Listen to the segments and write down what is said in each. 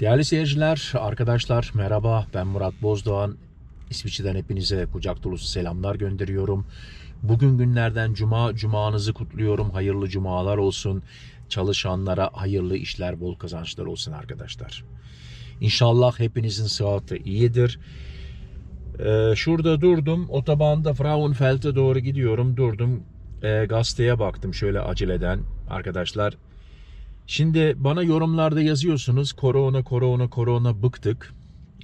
Değerli seyirciler, arkadaşlar merhaba. Ben Murat Bozdoğan. İsviçre'den hepinize kucak dolusu selamlar gönderiyorum. Bugün günlerden cuma, cumanızı kutluyorum. Hayırlı cumalar olsun. Çalışanlara hayırlı işler, bol kazançlar olsun arkadaşlar. İnşallah hepinizin sıhhati iyidir. Ee, şurada durdum. Otobanda Frauenfeld'e doğru gidiyorum. Durdum. Ee, gazeteye baktım şöyle aceleden arkadaşlar. Şimdi bana yorumlarda yazıyorsunuz korona korona korona bıktık.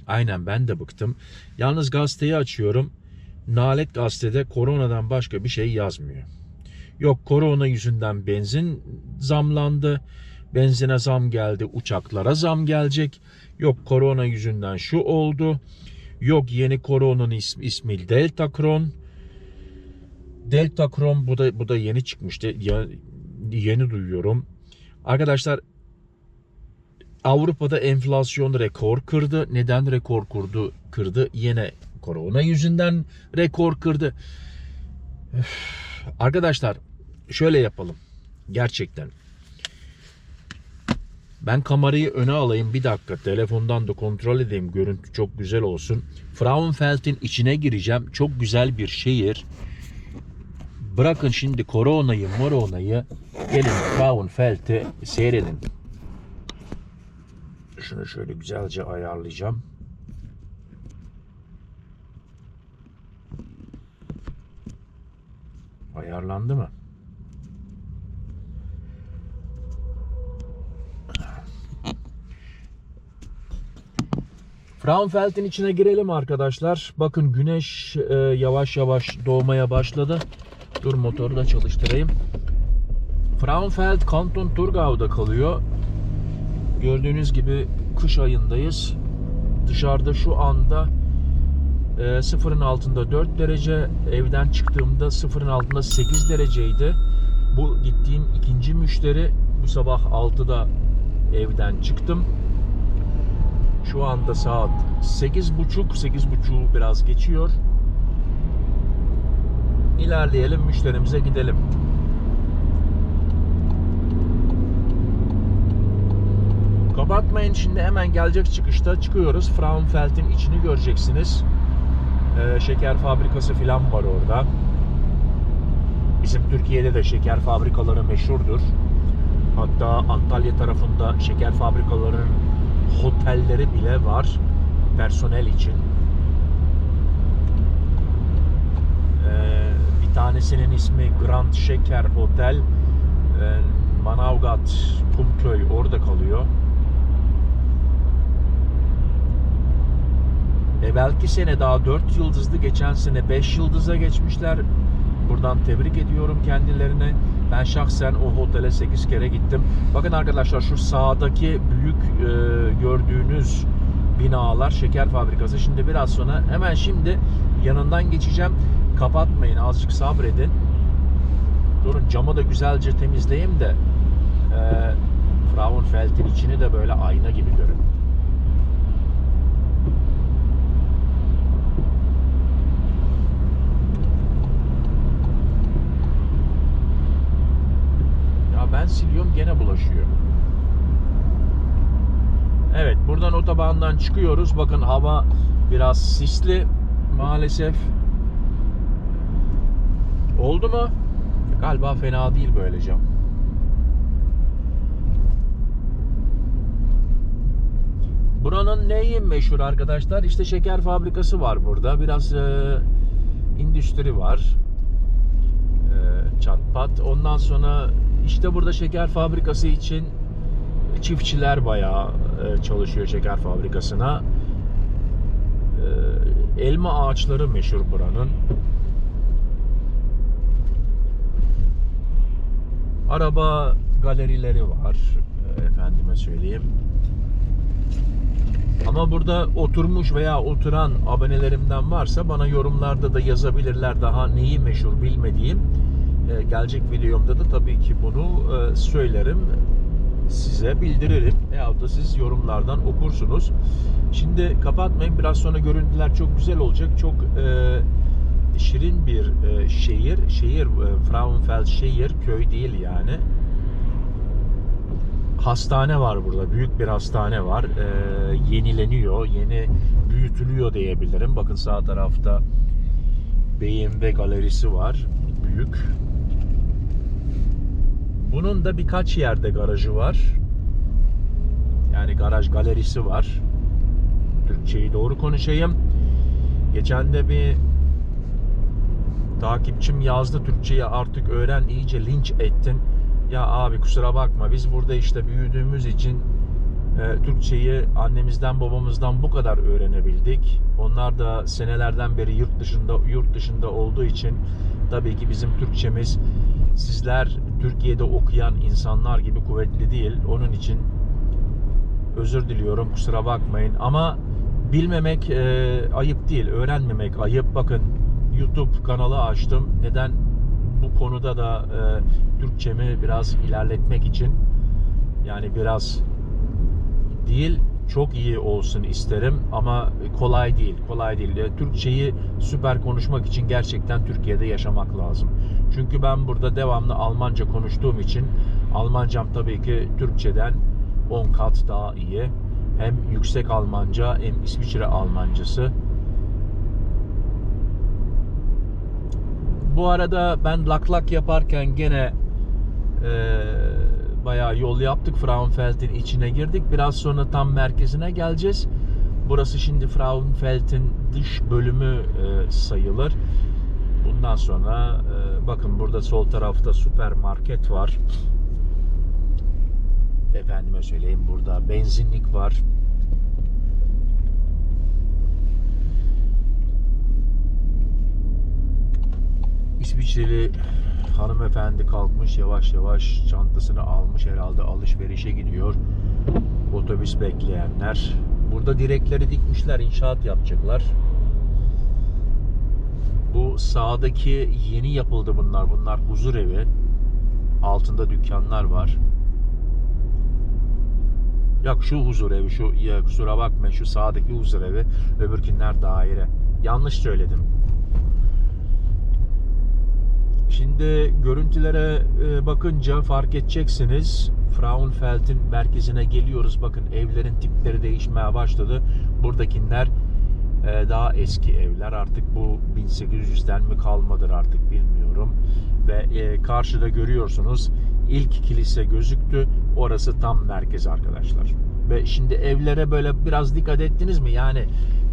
Aynen ben de bıktım. Yalnız gazeteyi açıyorum. Nalet gazetede koronadan başka bir şey yazmıyor. Yok korona yüzünden benzin zamlandı. Benzine zam geldi, uçaklara zam gelecek. Yok korona yüzünden şu oldu. Yok yeni koronanın ismi, ismi Delta Kron. Delta Kron bu da bu da yeni çıkmıştı. Ya, yeni duyuyorum. Arkadaşlar Avrupa'da enflasyon rekor kırdı. Neden rekor kurdu? Kırdı. Yine korona yüzünden rekor kırdı. Üf. Arkadaşlar şöyle yapalım. Gerçekten. Ben kamerayı öne alayım bir dakika. Telefondan da kontrol edeyim. Görüntü çok güzel olsun. Frauenfeld'in içine gireceğim. Çok güzel bir şehir. Bırakın şimdi koronayı, moronayı. Gelin Frauenfeld'i seyredin. Şunu şöyle güzelce ayarlayacağım. Ayarlandı mı? Frauenfeld'in içine girelim arkadaşlar. Bakın güneş e, yavaş yavaş doğmaya başladı. Dur motoru da çalıştırayım. Frauenfeld Kanton Thurgau'da kalıyor. Gördüğünüz gibi kış ayındayız. Dışarıda şu anda e, sıfırın altında 4 derece. Evden çıktığımda sıfırın altında 8 dereceydi. Bu gittiğim ikinci müşteri. Bu sabah 6'da evden çıktım. Şu anda saat 8.30. 8.30'u biraz geçiyor. İlerleyelim müşterimize gidelim. Kapatmayın şimdi hemen gelecek çıkışta çıkıyoruz. Frauenfeld'in içini göreceksiniz. Ee, şeker fabrikası falan var orada. Bizim Türkiye'de de şeker fabrikaları meşhurdur. Hatta Antalya tarafında şeker fabrikalarının otelleri bile var personel için. Ee, bir tanesinin ismi Grand Şeker Hotel. Ee, Manavgat, Kumköy orada kalıyor. Evvelki sene daha 4 yıldızlı, geçen sene 5 yıldıza geçmişler. Buradan tebrik ediyorum kendilerine. Ben şahsen o otele 8 kere gittim. Bakın arkadaşlar şu sağdaki büyük e, gördüğünüz binalar şeker fabrikası. Şimdi biraz sonra hemen şimdi yanından geçeceğim. Kapatmayın azıcık sabredin. Durun camı da güzelce temizleyeyim de e, Frauenfeld'in içini de böyle ayna gibi görün. Ya ben bulaşıyor. Evet buradan otobandan çıkıyoruz. Bakın hava biraz sisli maalesef. Oldu mu? Galiba fena değil böyle cam. Buranın neyi meşhur arkadaşlar? İşte şeker fabrikası var burada. Biraz e, endüstri var. E, çat pat. Ondan sonra işte burada şeker fabrikası için çiftçiler bayağı e, çalışıyor şeker fabrikasına. E, elma ağaçları meşhur buranın. Araba galerileri var. e, Efendime söyleyeyim. Ama burada oturmuş veya oturan abonelerimden varsa bana yorumlarda da yazabilirler daha neyi meşhur bilmediğim. E, gelecek videomda da tabii ki bunu e, söylerim. Size bildiririm. Veyahut da siz yorumlardan okursunuz. Şimdi kapatmayın. Biraz sonra görüntüler çok güzel olacak. Çok e, şirin bir e, şehir. Şehir e, Frauenfeld şehir. Köy değil yani. hastane var burada. Büyük bir hastane var. Ee, yenileniyor, yeni büyütülüyor diyebilirim. Bakın sağ tarafta BMW galerisi var. Büyük. Bunun da birkaç yerde garajı var. Yani garaj galerisi var. Türkçeyi doğru konuşayım. Geçen de bir takipçim yazdı Türkçeyi artık öğren iyice linç ettin. Ya abi kusura bakma biz burada işte büyüdüğümüz için e, Türkçeyi annemizden babamızdan bu kadar öğrenebildik. Onlar da senelerden beri yurt dışında yurt dışında olduğu için tabii ki bizim Türkçemiz sizler Türkiye'de okuyan insanlar gibi kuvvetli değil. Onun için özür diliyorum kusura bakmayın. Ama bilmemek e, ayıp değil öğrenmemek ayıp. Bakın YouTube kanalı açtım. Neden bu konuda da e, Türkçemi biraz ilerletmek için yani biraz değil çok iyi olsun isterim ama kolay değil kolay değil. E, Türkçeyi süper konuşmak için gerçekten Türkiye'de yaşamak lazım çünkü ben burada devamlı Almanca konuştuğum için Almancam tabii ki Türkçeden 10 kat daha iyi. Hem yüksek Almanca hem İsviçre Almancası. Bu arada ben lak lak yaparken gene e, bayağı yol yaptık. Frauenfeld'in içine girdik. Biraz sonra tam merkezine geleceğiz. Burası şimdi Frauenfeld'in dış bölümü e, sayılır. Bundan sonra bakın burada sol tarafta süpermarket var. Efendime söyleyeyim burada benzinlik var. İsviçreli hanımefendi kalkmış yavaş yavaş çantasını almış herhalde alışverişe gidiyor. Otobüs bekleyenler. Burada direkleri dikmişler inşaat yapacaklar. Bu sağdaki yeni yapıldı bunlar. Bunlar huzur evi. Altında dükkanlar var. Yok şu huzur evi, şu ya kusura bakma şu sağdaki huzur evi, öbürkünler daire. Yanlış söyledim. Şimdi görüntülere e, bakınca fark edeceksiniz. Frauenfeld'in merkezine geliyoruz. Bakın evlerin tipleri değişmeye başladı. Buradakiler daha eski evler. Artık bu 1800'den mi kalmadır artık bilmiyorum. Ve e, karşıda görüyorsunuz ilk kilise gözüktü. Orası tam merkez arkadaşlar. Ve şimdi evlere böyle biraz dikkat ettiniz mi? Yani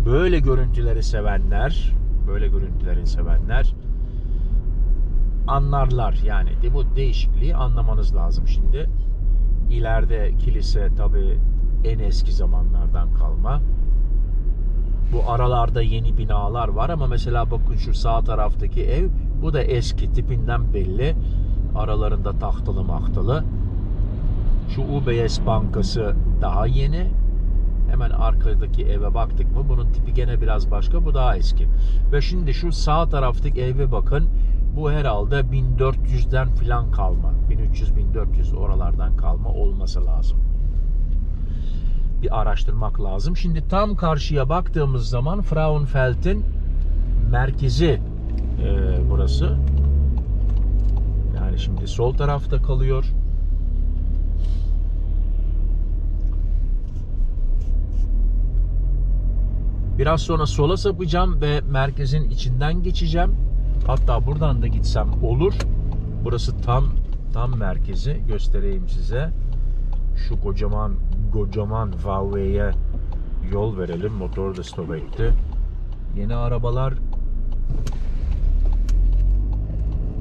böyle görüntüleri sevenler, böyle görüntüleri sevenler anlarlar yani. De bu değişikliği anlamanız lazım şimdi. İleride kilise tabi en eski zamanlardan kalma. Bu aralarda yeni binalar var ama mesela bakın şu sağ taraftaki ev bu da eski tipinden belli. Aralarında tahtalı mahtalı. Şu UBS bankası daha yeni. Hemen arkadaki eve baktık mı bunun tipi gene biraz başka bu daha eski. Ve şimdi şu sağ taraftaki eve bakın. Bu herhalde 1400'den filan kalma. 1300-1400 oralardan kalma olması lazım bir araştırmak lazım. Şimdi tam karşıya baktığımız zaman Frauenfeld'in merkezi e, burası. Yani şimdi sol tarafta kalıyor. Biraz sonra sola sapacağım ve merkezin içinden geçeceğim. Hatta buradan da gitsem olur. Burası tam tam merkezi göstereyim size. Şu kocaman kocaman Huawei'ye yol verelim. Motor da stop etti. Yeni arabalar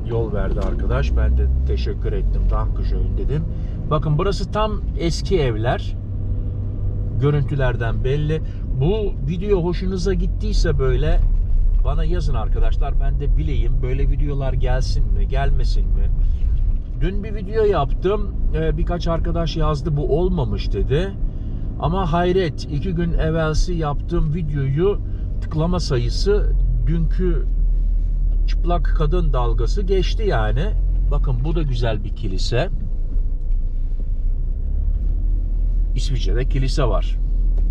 yol verdi arkadaş. Ben de teşekkür ettim. Dankeschön dedim. Bakın burası tam eski evler. Görüntülerden belli. Bu video hoşunuza gittiyse böyle bana yazın arkadaşlar. Ben de bileyim böyle videolar gelsin mi, gelmesin mi? Dün bir video yaptım. Ee, birkaç arkadaş yazdı bu olmamış dedi. Ama hayret iki gün evvelsi yaptığım videoyu tıklama sayısı dünkü çıplak kadın dalgası geçti yani. Bakın bu da güzel bir kilise. İsviçre'de kilise var.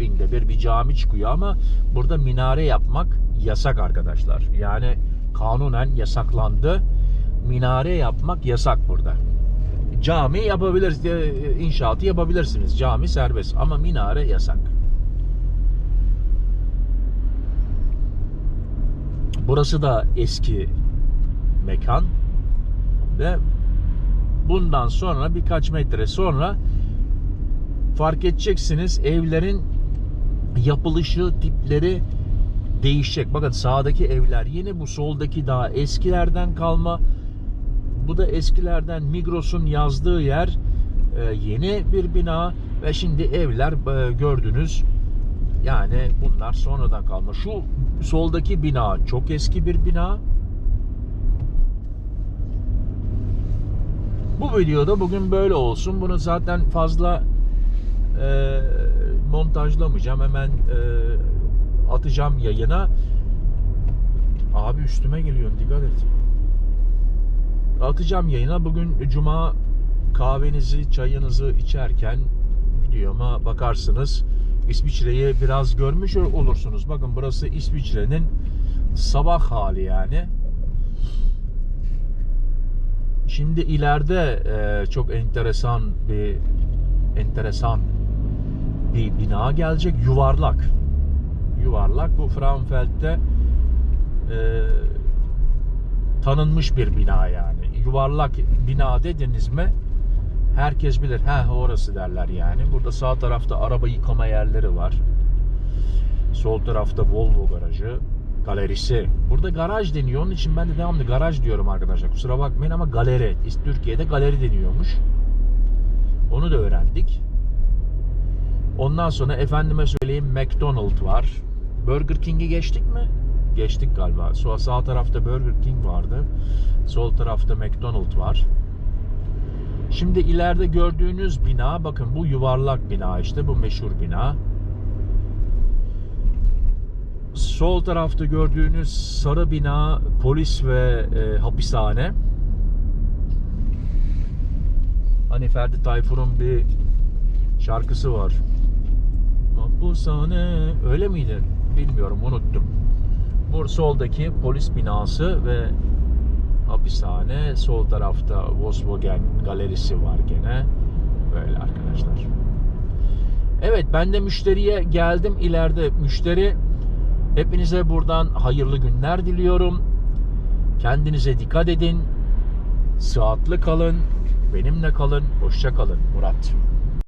Binde bir bir cami çıkıyor ama burada minare yapmak yasak arkadaşlar. Yani kanunen yasaklandı. Minare yapmak yasak burada. Cami yapabilir, e, inşaatı yapabilirsiniz. Cami serbest ama minare yasak. Burası da eski mekan ve bundan sonra birkaç metre sonra fark edeceksiniz evlerin yapılışı, tipleri değişecek. Bakın sağdaki evler yeni, bu soldaki daha eskilerden kalma. Bu da eskilerden Migros'un yazdığı yer e, yeni bir bina ve şimdi evler e, gördünüz. Yani bunlar sonradan kalma. Şu soldaki bina çok eski bir bina. Bu videoda bugün böyle olsun. Bunu zaten fazla e, montajlamayacağım. Hemen e, atacağım yayına. Abi üstüme geliyorsun dikkat et. Atacağım yayına. Bugün cuma kahvenizi, çayınızı içerken videoma bakarsınız. İsviçre'yi biraz görmüş olursunuz. Bakın burası İsviçre'nin sabah hali yani. Şimdi ileride e, çok enteresan bir enteresan bir bina gelecek. Yuvarlak. Yuvarlak. Bu Frauenfeld'de e, tanınmış bir bina yani. Yuvarlak bina dediniz mi herkes bilir. Ha orası derler yani. Burada sağ tarafta araba yıkama yerleri var. Sol tarafta Volvo garajı, galerisi. Burada garaj deniyor. Onun için ben de devamlı garaj diyorum arkadaşlar. Kusura bakmayın ama galeri. Türkiye'de galeri deniyormuş. Onu da öğrendik. Ondan sonra efendime söyleyeyim McDonald var. Burger King'i geçtik mi? Geçtik galiba. Sağ, sağ tarafta Burger King vardı. Sol tarafta McDonald var. Şimdi ileride gördüğünüz bina bakın bu yuvarlak bina işte bu meşhur bina. Sol tarafta gördüğünüz sarı bina polis ve e, hapishane. Hani Ferdi Tayfur'un bir şarkısı var. Hapishane öyle miydi? Bilmiyorum unuttum. Soldaki polis binası ve hapishane. Sol tarafta Volkswagen galerisi var gene. Böyle arkadaşlar. Evet ben de müşteriye geldim. İleride müşteri. Hepinize buradan hayırlı günler diliyorum. Kendinize dikkat edin. Sıhhatli kalın. Benimle kalın. Hoşça kalın. Murat.